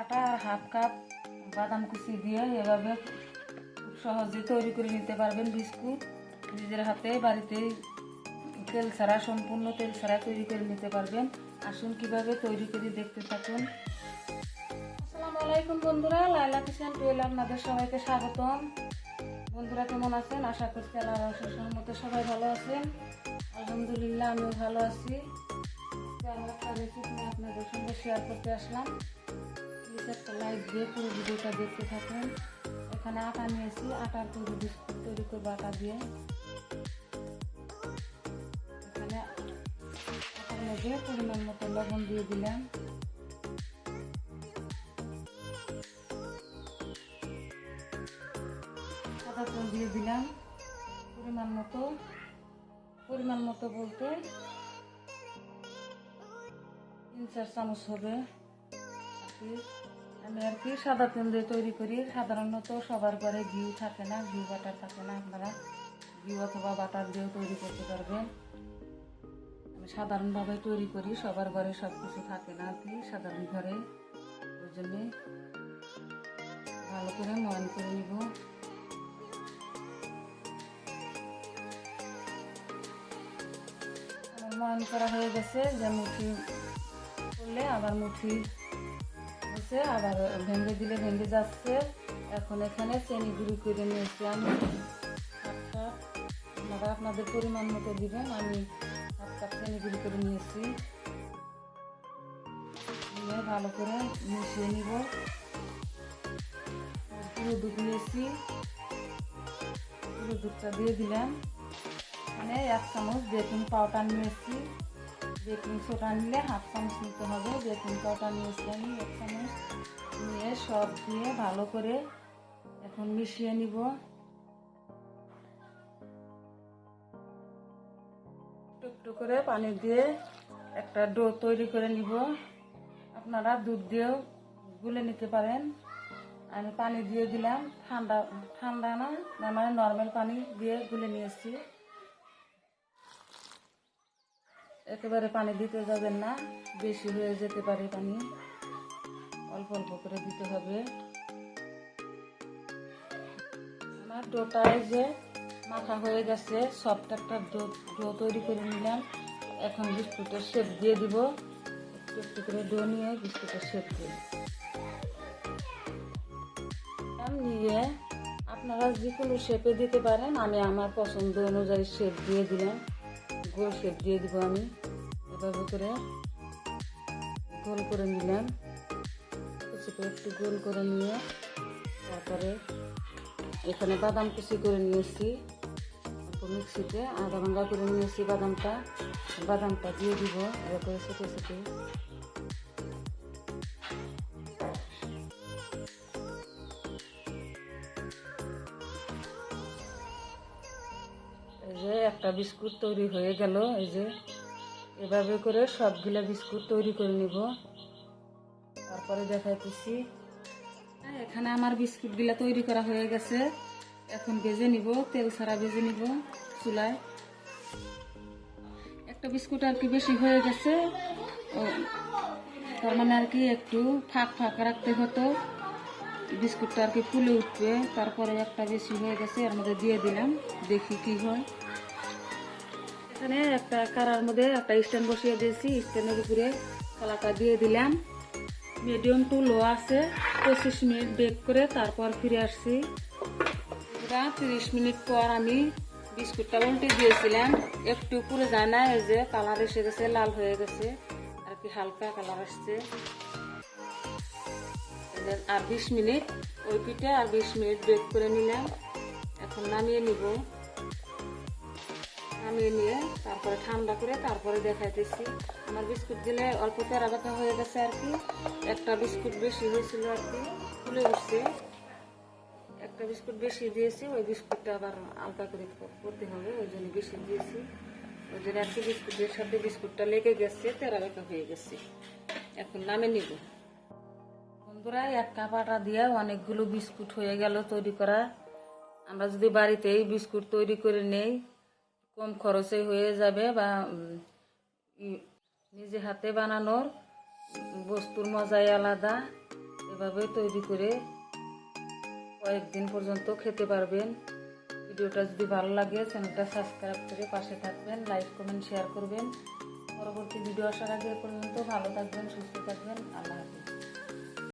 আটা আর half cup বাদাম কুচি দিয়ে এভাবে খুব সহজে তৈরি করে নিতে পারবেন বিস্কুট। নিজের হাতে বাড়িতে তেল ছাড়া, সম্পূর্ণ তেল ছাড়া তৈরি করে নিতে পারবেন। আসুন কীভাবে তৈরি করে দেখতে থাকুন। আসসালামু আলাইকুম বন্ধুরা লাইলা কিষান টুয়েল আপনাদের সবাইকে স্বাগতম। বন্ধুরা কেমন আছেন? আশা করছি আল্লাহ সবাই ভালো আছেন। আলহামদুলিল্লাহ, আমিও ভালো আছি। আজকে আমি একটা রেসিপি আপনাদের সঙ্গে শেয়ার করতে আসলাম। একটা লাইক দিয়ে পুরো ভিডিওটা দেখতে থাকুন। এখানে আটা নিয়েছি, আটার তৈরি বিস্কুট তৈরি করব আটা দিয়ে। এখানে আটার মধ্যে পরিমাণ মতো লবণ দিয়ে দিলাম। সাদা তেল দিয়ে দিলাম। পরিমাণ মতো পরিমাণ মতো বলতে তিন চার চামচ হবে। আমি আর কি সাদা তেল দিয়ে তৈরি করি। সাধারণত সবার ঘরে ঘিউ থাকে না, ঘিউ বাটার থাকে না, আপনারা ঘিউ অথবা বাটার দিয়েও তৈরি করতে পারবেন। আমি সাধারণভাবে তৈরি করি, সবার ঘরে সব কিছু থাকে না আর কি, সাধারণ ঘরে। ওই জন্যে ভালো করে ময়ন করে নিব। ময়ন করা হয়ে গেছে, যে মুঠি করলে আবার মুঠি হচ্ছে আবার ভেঙে দিলে ভেঙে যাচ্ছে। এখন এখানে চেনি গুঁড়ি করে নিয়েছি আমি। হাফ আপনারা আপনাদের পরিমাণ মতো দিবেন, আমি হাফ কাপ চেনি গুঁড়ি করে নিয়েছি। নিয়ে ভালো করে মিশিয়ে নিব। পুরো দুধ নিয়েছি। পুরো দুধটা দিয়ে দিলাম। মানে এক চামচ বেকিং পাউডার নিয়েছি। বেকিং সোডা নিলে হাফ চামচ নিতে হবে বেকিং পাউডার নিয়েছি আমি, এক চামচ নিয়ে সব দিয়ে ভালো করে এখন মিশিয়ে নিব। টুকটুক করে পানি দিয়ে একটা ডো তৈরি করে নিব। আপনারা দুধ দিয়েও গুলে নিতে পারেন। আমি পানি দিয়ে দিলাম, ঠান্ডা ঠান্ডা না মানে নর্মাল পানি দিয়ে গুলে নিয়েছি। একেবারে পানি দিতে যাবেন না, বেশি হয়ে যেতে পারে পানি। অল্প অল্প করে দিতে হবে। আমার ডোটায় যে মাখা হয়ে গেছে সফট একটা ডো ডো তৈরি করে নিলাম। এখন বিস্কুটের শেপ দিয়ে দিব। একটু একটু করে ডো নিয়ে বিস্কুটের শেপ দিয়ে নিয়ে আপনারা যে কোনো শেপে দিতে পারেন, আমি আমার পছন্দ অনুযায়ী শেপ দিয়ে দিলাম। গোল শেপ দিয়ে দিব আমি। এভাবে করে গোল করে নিলাম। কিছুটা একটু গোল করে নিয়ে তারপরে এখানে বাদাম কুচি করে নিয়েছি। মিক্সিতে আধা ভাঙ্গা করে নিয়েছি বাদামটা। বাদামটা দিয়ে দিব। এরকম ছোটো ছোটো একটা বিস্কুট তৈরি হয়ে গেল, এই যে। এভাবে করে সবগুলা বিস্কুট তৈরি করে নিব। তারপরে দেখাইতেছি। এখানে আমার বিস্কুটগুলা তৈরি করা হয়ে গেছে। এখন ভেজে নিব, তেল ছাড়া ভেজে নিব চুলায়। একটা বিস্কুট আর কি বেশি হয়ে গেছে। তার মানে আর কি একটু ফাঁক ফাঁক রাখতে হতো। বিস্কুটটা আর কি ফুলে উঠবে তারপরে একটা বেশি হয়ে গেছে, এর মধ্যে দিয়ে দিলাম। দেখি কি হয়। এখানে একটা কারার মধ্যে একটা স্ট্যান্ড বসিয়ে দিয়েছি, স্ট্যান্ডের উপরে কলাটা দিয়ে দিলাম। মিডিয়াম টু লো আছে, পঁচিশ মিনিট বেক করে তারপর ফিরে আসছি। তিরিশ মিনিট পর আমি বিস্কুটটা উল্টে দিয়েছিলাম। একটু পুরো যায় না, এই যে কালার এসে গেছে, লাল হয়ে গেছে, আর কি হালকা কালার আসছে। আর বিশ মিনিট ওই পিঠে আর বিশ মিনিট বেক করে নিলাম। এখন নামিয়ে নিব। নামিয়ে নিয়ে তারপরে ঠান্ডা করে তারপরে দেখাইতেছি। আমার বিস্কুট দিলে অল্প তেরা ব্যথা হয়ে গেছে আর কি। একটা বিস্কুট বেশি হয়েছিল আর কি, ফুলে উঠছে। একটা বিস্কুট বেশি দিয়েছি, ওই বিস্কুটটা আবার আলগা করে করতে হবে, ওই জন্য বেশি দিয়েছি। ওই জন্য আর কি বিস্কুটের সাথে বিস্কুটটা লেগে গেছে, তেরা ব্যথা হয়ে গেছে। এখন নামে নিব। বন্ধুরা, এক কাপ আটা দিয়ে অনেকগুলো বিস্কুট হয়ে গেল তৈরি করা। আমরা যদি বাড়িতে এই বিস্কুট তৈরি করে নেই কম খরচে হয়ে যাবে বা নিজে হাতে বানানোর বস্তুর মজাই আলাদা। এভাবে তৈরি করে কয়েকদিন পর্যন্ত খেতে পারবেন। ভিডিওটা যদি ভালো লাগে, চ্যানেলটা সাবস্ক্রাইব করে পাশে থাকবেন, লাইক, কমেন্ট, শেয়ার করবেন। পরবর্তী ভিডিও আসার আগে পর্যন্ত ভালো থাকবেন, সুস্থ থাকবেন। আল্লাহ